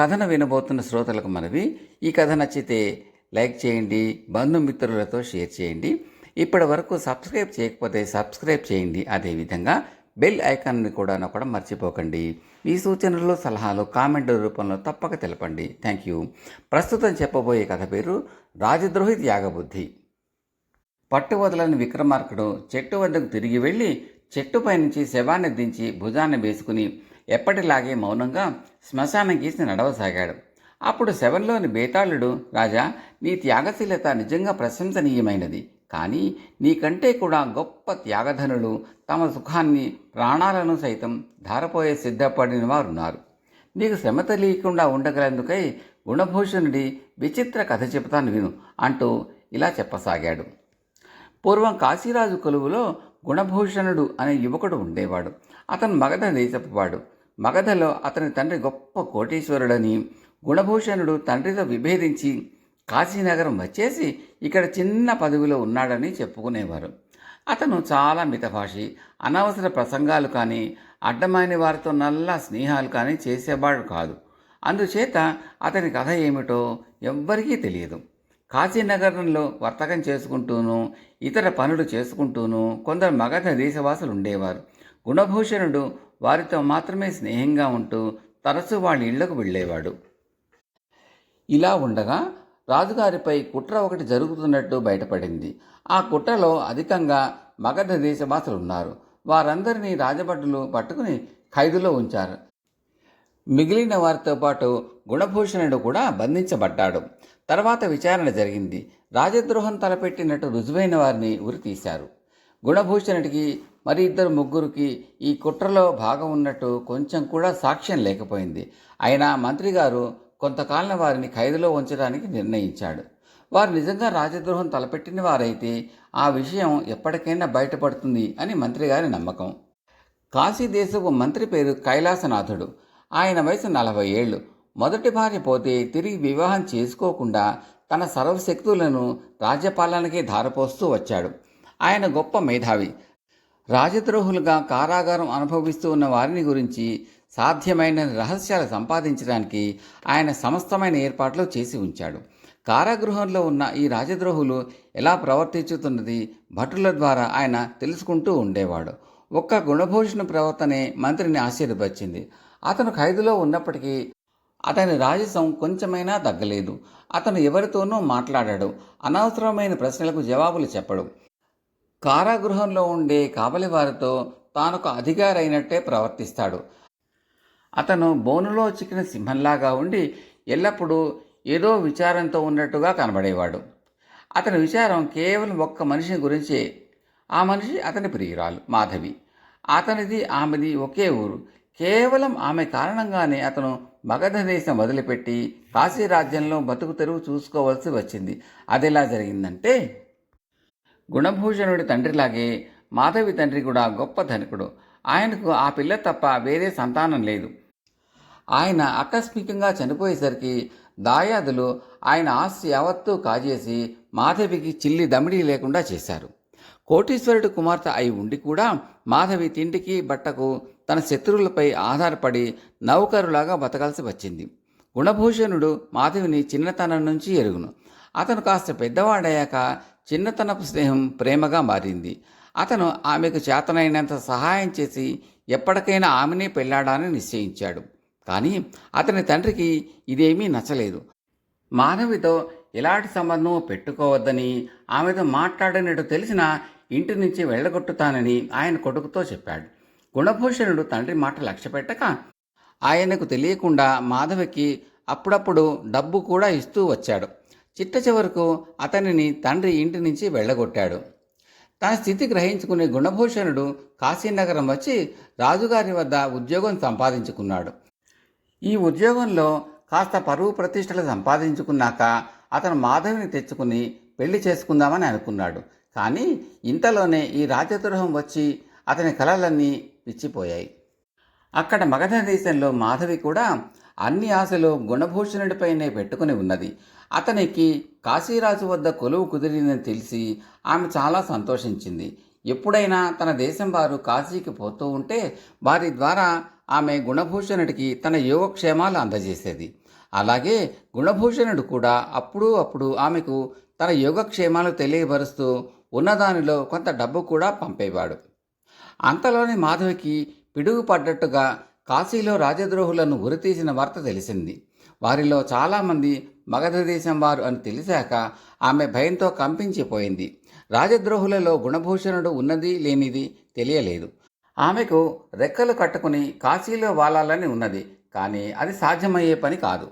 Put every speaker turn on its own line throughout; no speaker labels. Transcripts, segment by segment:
కథను వినబోతున్న శ్రోతలకు మనవి. ఈ కథ నచ్చితే లైక్ చేయండి బంధుమిత్రులతో షేర్ చేయండి. ఇప్పటి వరకు సబ్స్క్రైబ్ చేయకపోతే సబ్స్క్రైబ్ చేయండి. అదేవిధంగా బెల్ ఐకాన్ని కూడా నొక్కడం మర్చిపోకండి. మీ సూచనలు సలహాలు కామెంట్ రూపంలో తప్పక తెలపండి. Thank you. ప్రస్తుతం చెప్పబోయే కథ పేరు రాజద్రోహి త్యాగబుద్ధి. పట్టు వదలని విక్రమార్కుడు చెట్టు వద్దకు తిరిగి వెళ్ళి చెట్టుపై నుంచి శవాన్ని దించి భుజాన్ని వేసుకుని ఎప్పటిలాగే మౌనంగా శ్మశానం గీసి నడవసాగాడు. అప్పుడు శవంలోని బేతాళుడు రాజా నీ త్యాగశీలత నిజంగా ప్రశంసనీయమైనది. కానీ నీకంటే కూడా గొప్ప త్యాగధనులు తమ సుఖాన్ని ప్రాణాలను సైతం ధారపోయే సిద్ధపడిన వారున్నారు. నీకు శ్రమ తెలియకుండా ఉండగలందుకై గుణభూషణుడి విచిత్ర కథ చెబుతాను విను అంటూ ఇలా చెప్పసాగాడు. పూర్వం కాశీరాజు కొలువులో గుణభూషణుడు అనే యువకుడు ఉండేవాడు. అతను మగధ దేశపువాడు మగధలో అతని తండ్రి గొప్ప కోటీశ్వరుడని గుణభూషణుడు తండ్రితో విభేదించి కాశీనగరం వచ్చేసి ఇక్కడ చిన్న పదవిలో ఉన్నాడని చెప్పుకునేవారు. అతను చాలా మితభాషి అనవసర ప్రసంగాలు కానీ అడ్డమైన వారితో నల్ల స్నేహాలు కానీ చేసేవాడు కాదు. అందుచేత అతని కథ ఏమిటో ఎవ్వరికీ తెలియదు. కాశీనగరంలో వర్తకం చేసుకుంటూను ఇతర పనులు చేసుకుంటూను కొందరు మగధ దేశవాసులు ఉండేవారు. గుణభూషణుడు వారితో మాత్రమే స్నేహంగా ఉంటూ తరచూ వాళ్ళ ఇళ్ళకు వెళ్ళేవాడు. ఇలా ఉండగా రాజుగారిపై కుట్ర ఒకటి జరుగుతున్నట్టు బయటపడింది. ఆ కుట్రలో అధికంగా మగధ దేశవాసులు ఉన్నారు వారందరినీ రాజభటులు పట్టుకుని ఖైదులో ఉంచారు. మిగిలిన వారితో పాటు గుణభూషణుడు కూడా బంధించబడ్డాడు. తర్వాత విచారణ జరిగింది. రాజద్రోహం తలపెట్టినట్టు రుజువైన వారిని ఉరితీశారు గుణభూషణుడికి మరి ఇద్దరు ముగ్గురికి ఈ కుట్రలో భాగం ఉన్నట్టు కొంచెం కూడా సాక్ష్యం లేకపోయింది. అయినా మంత్రి గారు కొంతకాలం వారిని ఖైదులో ఉంచడానికి నిర్ణయించాడు. వారు నిజంగా రాజద్రోహం తలపెట్టిన వారైతే ఆ విషయం ఎప్పటికైనా బయటపడుతుంది అని మంత్రి గారి నమ్మకం. కాశీ దేశపు మంత్రి పేరు కైలాసనాథుడు. ఆయన వయసు నలభై ఏళ్ళు. మొదటి భార్య పోతే తిరిగి వివాహం చేసుకోకుండా తన సర్వశక్తులను రాజ్యపాలనకే ధారపోస్తూ వచ్చాడు. ఆయన గొప్ప మేధావి. రాజద్రోహులుగా కారాగారం అనుభవిస్తూ ఉన్న వారిని గురించి సాధ్యమైన రహస్యాలు సంపాదించడానికి ఆయన సమస్తమైన ఏర్పాట్లు చేసి ఉంచాడు. కారాగృహంలో ఉన్న ఈ రాజద్రోహులు ఎలా ప్రవర్తించుతున్నది భటుల ద్వారా ఆయన తెలుసుకుంటూ ఉండేవాడు. ఒక్క గుణభూషణ ప్రవర్తనే మంత్రిని ఆశ్చర్యపరిచింది అతను ఖైదులో ఉన్నప్పటికీ అతని రాజసం కొంచెమైనా తగ్గలేదు. అతను ఎవరితోనూ మాట్లాడాడు. అనవసరమైన ప్రశ్నలకు జవాబులు చెప్పడు. కారాగృహంలో ఉండే కావలి వారితో తానొక అధికారి అయినట్టే ప్రవర్తిస్తాడు. అతను బోనులో చిక్కిన సింహంలాగా ఉండి ఎల్లప్పుడూ ఏదో విచారంతో ఉన్నట్టుగా కనబడేవాడు. అతని విచారం కేవలం ఒక్క మనిషి గురించే. ఆ మనిషి అతని ప్రియురాలు మాధవి. అతనిది ఆమెది ఒకే ఊరు. కేవలం ఆమె కారణంగానే అతను మగధ దేశం వదిలిపెట్టి కాశీ రాజ్యంలో బతుకు తెరువు చూసుకోవాల్సి వచ్చింది. అదెలా జరిగిందంటే గుణభూషణుడి తండ్రిలాగే మాధవి తండ్రి కూడా గొప్ప ధనికుడు. ఆయనకు ఆ పిల్ల తప్ప వేరే సంతానం లేదు. ఆయన ఆకస్మికంగా చనిపోయేసరికి దాయాదులు ఆయన ఆస్తి యావత్తూ కాజేసి మాధవికి చిల్లి దమిడి లేకుండా చేశారు. కోటీశ్వరుడు కుమార్తె అయి ఉండి కూడా మాధవి తిండికి బట్టకు తన శత్రువులపై ఆధారపడి నౌకరులాగా బతకాల్సి వచ్చింది. గుణభూషణుడు మాధవిని చిన్నతనం నుంచి ఎరుగును. అతను కాస్త పెద్దవాడయ్యాక చిన్నతనపు స్నేహం ప్రేమగా మారింది. అతను ఆమెకు చేతనైనంత సహాయం చేసి ఎప్పటికైనా ఆమెనే పెళ్ళాడాలని నిశ్చయించాడు. కానీ అతని తండ్రికి ఇదేమీ నచ్చలేదు. మాధవితో ఎలాంటి సంబంధం పెట్టుకోవద్దని ఆమెతో మాట్లాడినట్టు తెలిసినా ఇంటి నుంచి వెళ్ళగొట్టుతానని ఆయన కొడుకుతో చెప్పాడు. గుణభూషణుడు తండ్రి మాట లక్ష్యపెట్టక ఆయనకు తెలియకుండా మాధవికి అప్పుడప్పుడు డబ్బు కూడా ఇస్తూ వచ్చాడు. చిట్ట చివరకు అతనిని తండ్రి ఇంటి నుంచి వెళ్ళగొట్టాడు. తన స్థితి గ్రహించుకునే గుణభూషణుడు కాశీనగరం వచ్చి రాజుగారి వద్ద ఉద్యోగం సంపాదించుకున్నాడు. ఈ ఉద్యోగంలో కాస్త పరువు ప్రతిష్టలు సంపాదించుకున్నాక అతను మాధవిని తెచ్చుకుని పెళ్ళి చేసుకుందామని అనుకున్నాడు. కానీ ఇంతలోనే ఈ రాజద్రోహం వచ్చి అతని కలలన్నీ పిచ్చిపోయాయి అక్కడ మగధ దేశంలో మాధవి కూడా అన్ని ఆశలు గుణభూషణుడిపైనే పెట్టుకుని ఉన్నది. అతనికి కాశీరాజు వద్ద కొలువు కుదిరిందని తెలిసి ఆమె చాలా సంతోషించింది. ఎప్పుడైనా తన దేశం వారు కాశీకి పోతూ ఉంటే వారి ద్వారా ఆమె గుణభూషణుడికి తన యోగక్షేమాలు అందజేసేది. అలాగే గుణభూషణుడు కూడా అప్పుడు అప్పుడు ఆమెకు తన యోగక్షేమాలు తెలియపరుస్తూ ఉన్నదానిలో కొంత డబ్బు కూడా పంపేవాడు. అంతలోని మాధవికి పిడుగుపడ్డట్టుగా కాశీలో రాజద్రోహులను ఉరితీసిన వార్త తెలిసింది. వారిలో చాలామంది మగధ దేశం వారు అని తెలిసాక ఆమె భయంతో కంపించిపోయింది. రాజద్రోహులలో గుణభూషణుడు ఉన్నది లేనిది తెలియలేదు. ఆమెకు రెక్కలు కట్టుకుని కాశీలో వాలాలని ఉన్నది కానీ అది సాధ్యమయ్యే పని కాదు.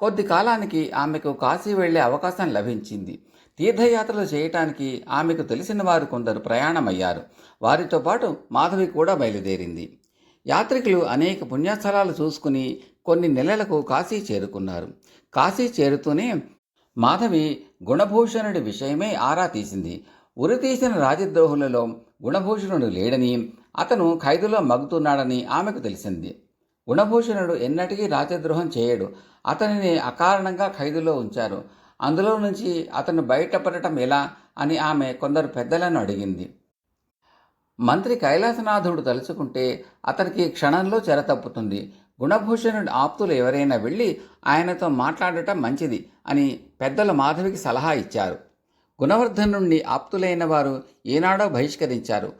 కొద్ది కాలానికి ఆమెకు కాశీ వెళ్ళే అవకాశం లభించింది. తీర్థయాత్రలు చేయటానికి ఆమెకు తెలిసిన వారు కొందరు ప్రయాణమయ్యారు. వారితో పాటు మాధవి కూడా బయలుదేరింది. యాత్రికులు అనేక పుణ్యస్థలాలు చూసుకుని కొన్ని నెలలకు కాశీ చేరుకున్నారు. కాశీ చేరుతూనే మాధవి గుణభూషణుడి విషయమే ఆరా తీసింది. ఉరి తీసిన రాజద్రోహులలో గుణభూషణుడు లేడని అతను ఖైదులో మగ్గుతున్నాడని ఆమెకు తెలిసింది. గుణభూషణుడు ఎన్నటికీ రాజద్రోహం చేయడు. అతనిని అకారణంగా ఖైదులో ఉంచారు. అందులో నుంచి అతను బయటపడటం ఎలా అని ఆమె కొందరు పెద్దలను అడిగింది. మంత్రి కైలాసనాథుడు తలుచుకుంటే అతనికి క్షణంలో చెరతప్పుతుంది గుణభూషణుడి ఆప్తులు ఎవరైనా వెళ్ళి ఆయనతో మాట్లాడటం మంచిది అని పెద్దలు మాధవికి సలహా ఇచ్చారు. గుణవర్ధనుణ్ణి ఆప్తులైన వారు ఏనాడో బహిష్కరించారు.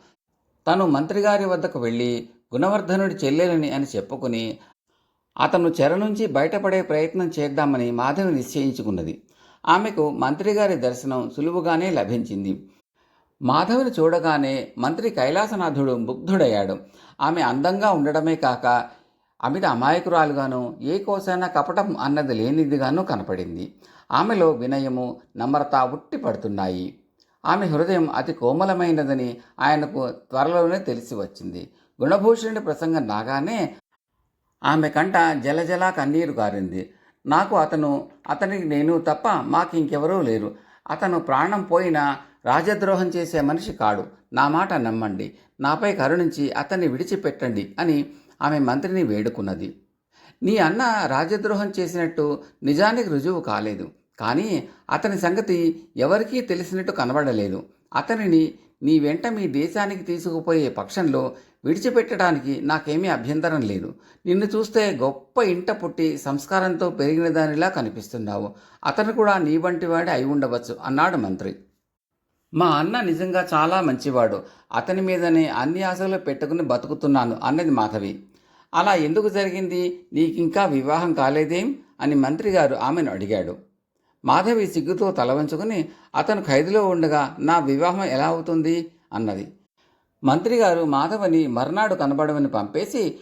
తను మంత్రిగారి వద్దకు వెళ్ళి గుణవర్ధనుడి చెల్లెలని అని చెప్పుకుని అతను చెర నుంచి బయటపడే ప్రయత్నం చేద్దామని మాధవి నిశ్చయించుకున్నది. ఆమెకు మంత్రిగారి దర్శనం సులువుగానే లభించింది. మాధవిని చూడగానే మంత్రి కైలాసనాథుడు ముగ్ధుడయ్యాడు. ఆమె అందంగా ఉండడమే కాక అమిత అమాయకురాలుగాను ఏ కోసైనా కపటం అన్నది లేనిదిగాను కనపడింది. ఆమెలో వినయము నమ్రత ఉట్టి పడుతున్నాయి. ఆమె హృదయం అతి కోమలమైనదని ఆయనకు త్వరలోనే తెలిసి వచ్చింది. గుణభూషణుడి ప్రసంగం రాగానే ఆమె కంట జలజలా కన్నీరు కారింది నాకు అతను అతనికి నేను తప్ప మాకు ఇంకెవరూ లేరు. అతను ప్రాణం పోయినా రాజద్రోహం చేసే మనిషి కాడు. నా మాట నమ్మండి. నాపై కరుణించి అతన్ని విడిచిపెట్టండి అని ఆమె మంత్రిని వేడుకున్నది. నీ అన్న రాజద్రోహం చేసినట్టు నిజానికి రుజువు కాలేదు. కానీ అతని సంగతి ఎవరికీ తెలిసినట్టు కనబడలేదు. అతనిని నీ వెంట మీ దేశానికి తీసుకుపోయే పక్షంలో విడిచిపెట్టడానికి నాకేమీ అభ్యంతరం లేదు. నిన్ను చూస్తే గొప్ప ఇంట పుట్టి సంస్కారంతో పెరిగిన దానిలా కనిపిస్తున్నావు. అతను కూడా నీ వంటివాడే అయి ఉండవచ్చు అన్నాడు మంత్రి. మా అన్న నిజంగా చాలా మంచివాడు. అతని మీదనే అన్ని ఆశలు పెట్టుకుని బతుకుతున్నాను అన్నది మాధవి. అలా ఎందుకు జరిగింది? నీకింకా వివాహం కాలేదేం? అని మంత్రి గారు ఆమెను అడిగాడు. మాధవి సిగ్గుతో తలవంచుకుని అతను ఖైదులో ఉండగా నా వివాహం ఎలా అవుతుంది? అన్నది. మంత్రి గారు మాధవని మర్నాడు కనబడమని పంపేసి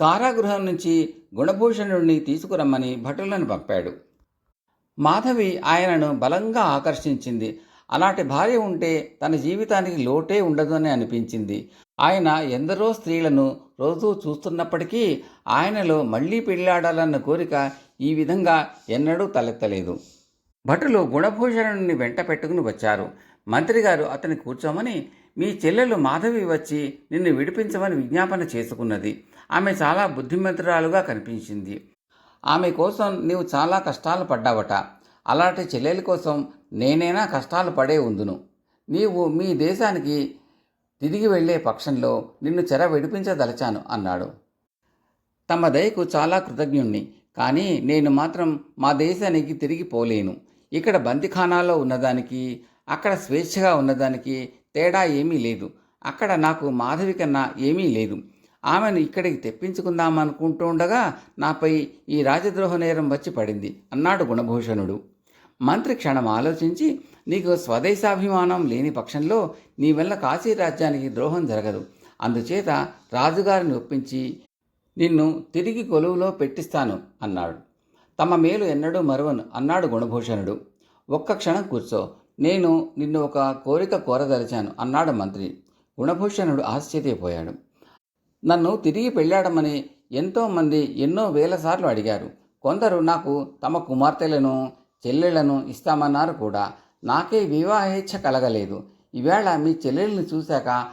కారాగృహం నుంచి గుణభూషణుడిని తీసుకురమ్మని భటులను పంపాడు. మాధవి ఆయనను బలంగా ఆకర్షించింది. అలాంటి భార్య ఉంటే తన జీవితానికి లోటే ఉండదు అని అనిపించింది. ఆయన ఎందరో స్త్రీలను రోజూ చూస్తున్నప్పటికీ ఆయనలో మళ్ళీ పెళ్ళాడాలన్న కోరిక ఈ విధంగా ఎన్నడూ తలెత్తలేదు. భటులు గుణభూషణుని వెంట పెట్టుకుని వచ్చారు. మంత్రి గారు అతని కూర్చోమని మీ చెల్లెలు మాధవి వచ్చి నిన్ను విడిపించమని విజ్ఞాపన చేసుకున్నది. ఆమె చాలా బుద్ధిమంతురాలుగా కనిపించింది. ఆమె కోసం నీవు చాలా కష్టాలు పడ్డావట. అలాంటి చెల్లెల కోసం నేనైనా కష్టాలు పడే ఉందును. నీవు మీ దేశానికి తిరిగి వెళ్ళే పక్షంలో నిన్ను చెర విడిపించదలచాను అన్నాడు. తమ దయకు చాలా కృతజ్ఞుణ్ణి. కానీ నేను మాత్రం మా దేశానికి తిరిగి పోలేను. ఇక్కడ బందిఖానాలో ఉన్నదానికి అక్కడ స్వేచ్ఛగా ఉన్నదానికి తేడా ఏమీ లేదు. అక్కడ నాకు మాధవి కన్నా ఏమీ లేదు. ఆమెను ఇక్కడికి తెప్పించుకుందామనుకుంటూ ఉండగా నాపై ఈ రాజద్రోహ నేరం వచ్చి పడింది అన్నాడు గుణభూషణుడు. మంత్రి క్షణం ఆలోచించి నీకు స్వదేశాభిమానం లేని పక్షంలో నీ వల్ల కాశీ రాజ్యానికి ద్రోహం జరగదు. అందుచేత రాజుగారిని ఒప్పించి నిన్ను తిరిగి కొలువులో పెట్టిస్తాను అన్నాడు. తమ మేలు ఎన్నడూ మరువను అన్నాడు గుణభూషణుడు. ఒక్క క్షణం కూర్చో నేను నిన్ను ఒక కోరిక కోరదలిచాను అన్నాడు మంత్రి. గుణభూషణుడు ఆశ్చర్యపోయాడు. నన్ను తిరిగి పెళ్ళాడమని ఎంతోమంది ఎన్నో వేల సార్లు అడిగారు. కొందరు నాకు తమ కుమార్తెలను చెల్లెళ్ళను ఇస్తామన్నారు కూడా. నాకే వివాహేచ్ఛ కలగలేదు. ఈవేళ మీ చెల్లెల్ని చూశాక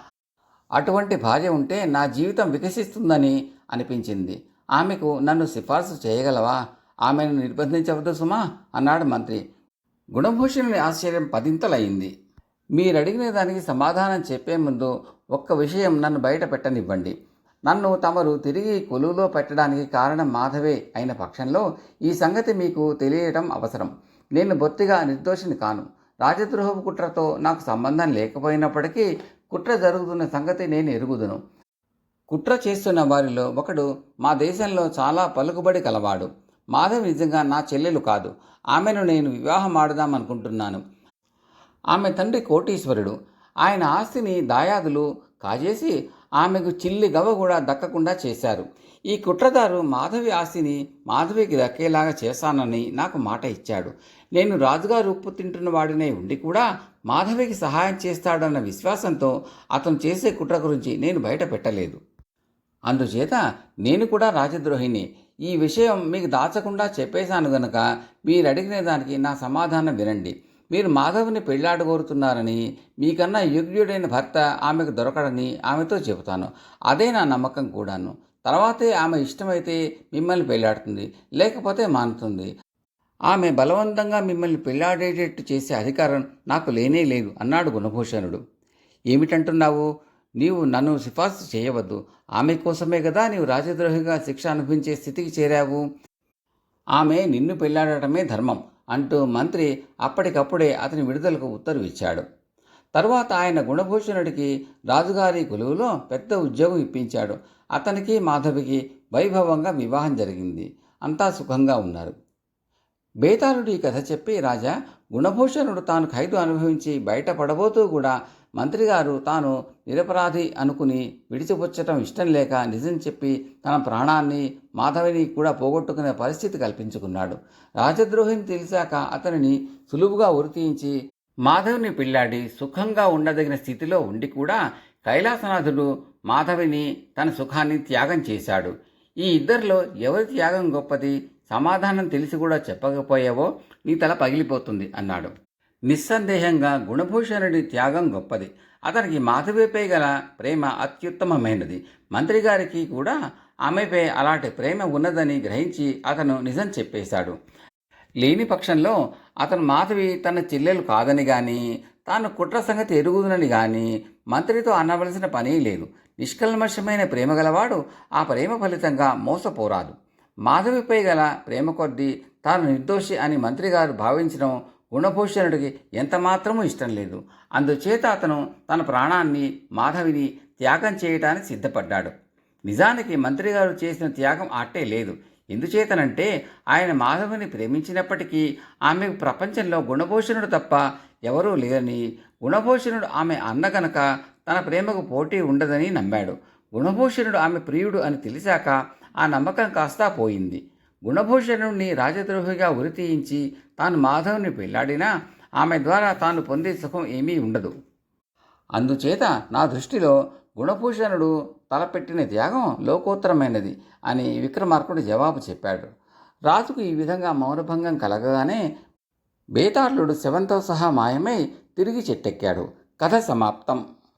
అటువంటి భార్య ఉంటే నా జీవితం వికసిస్తుందని అనిపించింది. ఆమెకు నన్ను సిఫార్సు చేయగలవా? ఆమెను నిర్బంధించవద్దు సుమా అన్నాడు మంత్రి. గుణభూషణుని ఆశ్చర్యం పదింతలయ్యింది మీరడిగిన దానికి సమాధానం చెప్పే ముందు ఒక్క విషయం నన్ను బయట పెట్టనివ్వండి. నన్ను తమరు తిరిగి కొలువులో పెట్టడానికి కారణం మాధవే అయిన పక్షంలో ఈ సంగతి మీకు తెలియటం అవసరం. నేను బొత్తిగా నిర్దోషిని కాను. రాజద్రోహపు కుట్రతో నాకు సంబంధం లేకపోయినప్పటికీ కుట్ర జరుగుతున్న సంగతి నేను ఎరుగుదును. కుట్ర చేస్తున్న వారిలో ఒకడు మా దేశంలో చాలా పలుకుబడి కలవాడు. మాధవి నిజంగా నా చెల్లెలు కాదు. ఆమెను నేను వివాహం ఆడదామనుకుంటున్నాను ఆమె తండ్రి కోటీశ్వరుడు. ఆయన ఆస్తిని దాయాదులు కాజేసి ఆమెకు చిల్లి గవ కూడా దక్కకుండా చేశారు. ఈ కుట్రదారు మాధవి ఆస్తిని మాధవికి దక్కేలాగా చేస్తానని నాకు మాట ఇచ్చాడు. నేను రాజుగారు ఉప్పు తింటున్న వాడినే ఉండి కూడా మాధవికి సహాయం చేస్తాడన్న విశ్వాసంతో అతను చేసే కుట్ర గురించి నేను బయట పెట్టలేదు. అందుచేత నేను కూడా రాజద్రోహిని. ఈ విషయం మీకు దాచకుండా చెప్పేశాను గనక మీరు అడిగిన దానికి నా సమాధానం వినండి. మీరు మాధవ్ని పెళ్ళాడగోరుతున్నారని మీకన్నా యోగ్యుడైన భర్త ఆమెకు దొరకడని ఆమెతో చెబుతాను. అదే నా నమ్మకం కూడాను. తర్వాతే ఆమె ఇష్టమైతే మిమ్మల్ని పెళ్ళాడుతుంది లేకపోతే మానుతుంది. ఆమె బలవంతంగా మిమ్మల్ని పెళ్ళాడేటట్టు చేసే అధికారం నాకు లేనే లేదు అన్నాడు గుణభూషణుడు. ఏమిటంటున్నావు? నీవు నన్ను సిఫార్సు చేయవద్దు. ఆమె కోసమే కదా నీవు రాజద్రోహిగా శిక్ష అనుభవించే స్థితికి చేరావు. ఆమె నిన్ను పెళ్ళాడటమే ధర్మం. అంటూ మంత్రి అప్పటికప్పుడే అతని విడుదలకు ఉత్తర్వు ఇచ్చాడు. తరువాత ఆయన గుణభూషణుడికి రాజుగారి కొలువులో పెద్ద ఉద్యోగం ఇప్పించాడు. అతనికి మాధవికి వైభవంగా వివాహం జరిగింది. అంతా సుఖంగా ఉన్నారు. బేతాళుడు ఈ కథ చెప్పి రాజా గుణభూషణుడు తాను ఖైదు అనుభవించి బయటపడబోతూ కూడా మంత్రిగారు తాను నిరపరాధి అనుకుని విడిచిపుచ్చటం ఇష్టం లేక నిజం చెప్పి తన ప్రాణాన్ని మాధవిని కూడా పోగొట్టుకునే పరిస్థితి కల్పించుకున్నాడు. రాజద్రోహిని తెలిసాక అతనిని సులువుగా ఉరితీయించి మాధవిని పిల్లాడి సుఖంగా ఉండదగిన స్థితిలో ఉండి కూడా కైలాసనాథుడు మాధవిని తన సుఖాన్ని త్యాగం చేశాడు. ఈ ఇద్దరిలో ఎవరి త్యాగం గొప్పది? సమాధానం తెలిసి కూడా చెప్పకపోయావో నీ తల పగిలిపోతుంది అన్నాడు. నిస్సందేహంగా గుణభూషణుడి త్యాగం గొప్పది. అతనికి మాధవిపై గల ప్రేమ అత్యుత్తమమైనది. మంత్రి గారికి కూడా ఆమెపై అలాంటి ప్రేమ ఉన్నదని గ్రహించి అతను నిజం చెప్పేశాడు. లేని పక్షంలో అతను మాధవి తన చెల్లెలు కాదని గాని తాను కుట్ర సంగతి ఎరుగుదునని గాని మంత్రితో అనవలసిన పని లేదు. నిష్కల్మషమైన ప్రేమ గలవాడు ఆ ప్రేమ ఫలితంగా మోసపోరాదు. మాధవిపై గల ప్రేమ కొద్దీ తాను నిర్దోషి అని మంత్రిగారు భావించడం గుణభూషణుడికి ఎంతమాత్రమూ ఇష్టం లేదు. అందుచేత అతను తన ప్రాణాన్ని మాధవిని త్యాగం చేయటానికి సిద్ధపడ్డాడు. నిజానికి మంత్రిగారు చేసిన త్యాగం అట్టే లేదు. ఎందుచేతనంటే ఆయన మాధవిని ప్రేమించినప్పటికీ ఆమెకు ప్రపంచంలో గుణభూషణుడు తప్ప ఎవరూ లేరని గుణభూషణుడు ఆమె అన్న గనక తన ప్రేమకు పోటీ ఉండదని నమ్మాడు. గుణభూషణుడు ఆమె ప్రియుడు అని తెలిసాక ఆ నమ్మకం కాస్తా పోయింది. గుణభూషణుడిని రాజద్రోహిగా ఉరితీయించి తాను మాధవుని పెళ్ళాడినా ఆమె ద్వారా తాను పొందే సుఖం ఏమీ ఉండదు. అందుచేత నా దృష్టిలో గుణభూషణుడు తలపెట్టిన త్యాగం లోకోత్తరమైనది అని విక్రమార్కుడు జవాబు చెప్పాడు. రాజుకు ఈ విధంగా మౌనభంగం కలగగానే బేతాళుడు శవంతో సహా మాయమై తిరిగి చెట్టెక్కాడు. కథ సమాప్తం.